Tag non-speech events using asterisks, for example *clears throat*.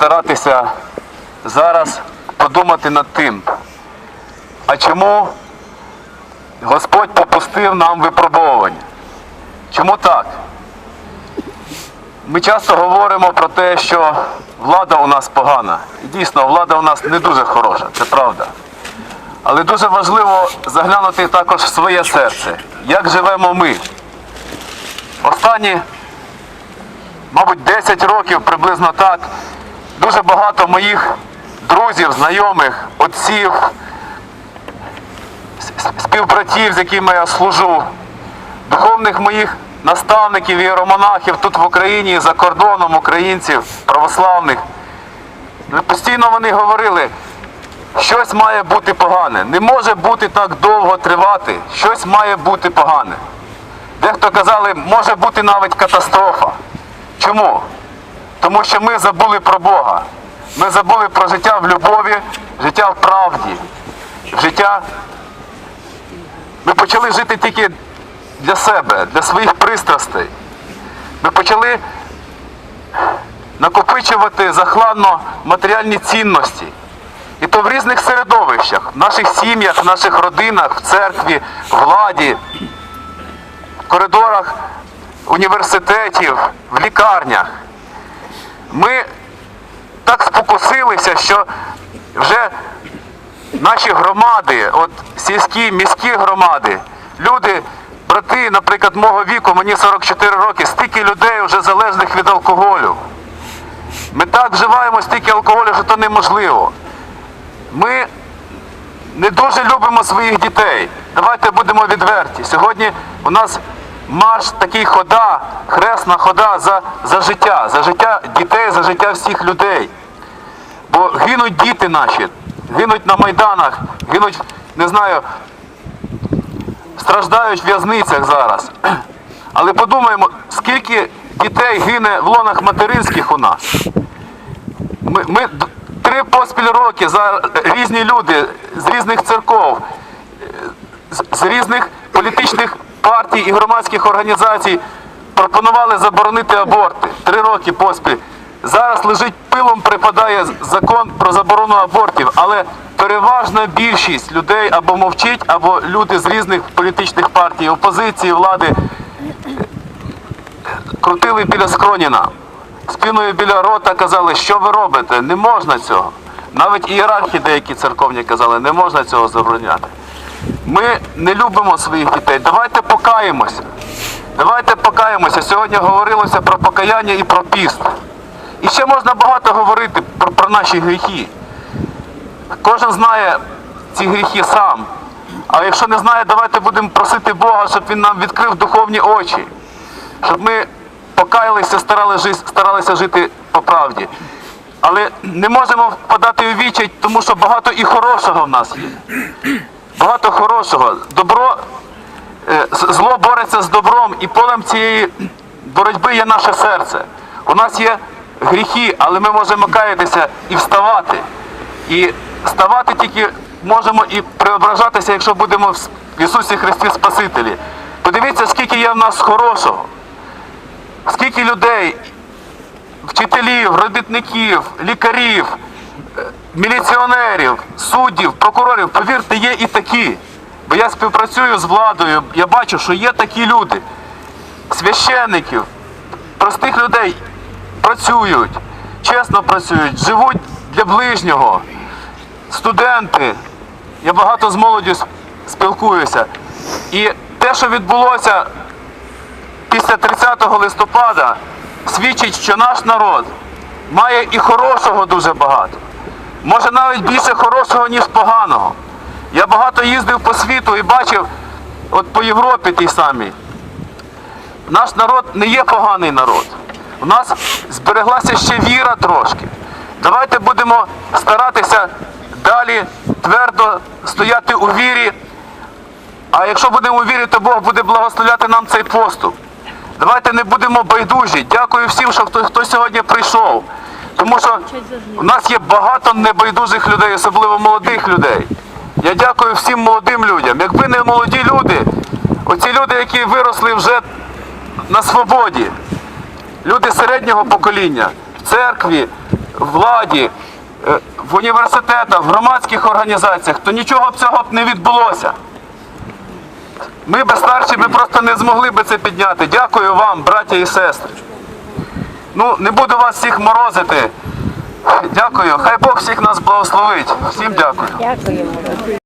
старатися зараз подумати над тим, а чому Господь попустив нам випробовування? Чому так? Ми часто говоримо про те, що влада у нас погана. І дійсно, влада у нас не дуже хороша, це правда. Але дуже важливо заглянути також в своє серце, як живемо ми. Останні мабуть, 10 років приблизно так. Дуже багато моїх друзів, знайомих, отців, співбратів, з якими я служу, духовних моїх наставників і іеромонахів тут в Україні, за кордоном українців, православних. Постійно вони говорили, щось має бути погане. Не може бути так довго тривати, щось має бути погане. Дехто казали, може бути навіть катастрофа. Чому? Тому що ми забули про Бога. Ми забули про життя в любові, життя в правді, життя. Ми почали жити тільки для себе, для своїх пристрастей. Ми почали накопичувати захладно матеріальні цінності. І то в різних середовищах, в наших сім'ях, в наших родинах, в церкві, владі, в коридорах університетів, в лікарнях. Ми так спокусилися, що вже наші громади, от сільські, міські громади, люди, брати, наприклад, мого віку, мені 44 роки, стільки людей вже залежних від алкоголю. Ми так вживаємо стільки алкоголю, що то неможливо. Ми не дуже любимо своїх дітей. Давайте будемо відверті. Сьогодні у нас марш такий хода, хресна хода за, за життя, за життя дітей, за життя всіх людей. Бо гинуть діти наші, гинуть на майданах, гинуть, не знаю, страждають в в'язницях зараз. *clears throat* Але подумаємо, скільки дітей гине в лонах материнських у нас. Ми, ми три поспіль роки за різні люди з різних церков, з, з різних політичних партій і громадських організацій пропонували заборонити аборти. Три роки поспіль. Зараз лежить пилом, припадає закон про заборону абортів, але переважна більшість людей або мовчить, або люди з різних політичних партій, опозиції, влади крутили біля скроніна, спиною біля рота казали, що ви робите, не можна цього. Навіть ієрархи деякі церковні казали, не можна цього забороняти. Ми не любимо своїх дітей. Давайте покаємося. Давайте покаємося. Сьогодні говорилося про покаяння і про піст. І ще можна багато говорити про, про наші гріхи. Кожен знає ці гріхи сам. А якщо не знає, давайте будемо просити Бога, щоб Він нам відкрив духовні очі, щоб ми покаялися, старали жи- старалися жити по правді. Але не можемо впадати у вічай, тому що багато і хорошого в нас є. Багато хорошого. Добро, е, зло бореться з добром, і полем цієї боротьби є наше серце. У нас є гріхи, але ми можемо каятися і вставати. І ставати тільки можемо і преображатися, якщо будемо в Ісусі Христі Спасителі. Подивіться, скільки є в нас хорошого, скільки людей, вчителів, робітників, лікарів, міліціонерів, суддів, прокурорів, повірте, є і такі. Бо я співпрацюю з владою, я бачу, що є такі люди, священників, простих людей працюють, чесно працюють, живуть для ближнього, студенти. Я багато з молоддю спілкуюся. І те, що відбулося після 30 листопада, свідчить, що наш народ має і хорошого дуже багато. Може навіть більше хорошого, ніж поганого. Я багато їздив по світу і бачив, от по Європі тій самій, наш народ не є поганий народ. У нас збереглася ще віра трошки. Давайте будемо старатися далі твердо стояти у вірі. А якщо будемо у вірі, то Бог буде благословляти нам цей поступ. Давайте не будемо байдужі. Дякую всім, що хто, хто сьогодні прийшов. Тому що у нас є багато небайдужих людей, особливо молодих людей. Я дякую всім молодим людям. Якби не молоді люди, оці люди, які виросли вже на свободі, люди середнього покоління, в церкві, владі, е, в університетах, в громадських організаціях, то нічого б цього б не відбулося. Ми би старші би просто не змогли би це підняти. Дякую вам, браття і сестри. Ну, не буду вас всіх морозити. Дякую. Хай Бог всіх нас благословить. Всім дякую. Дякуємо.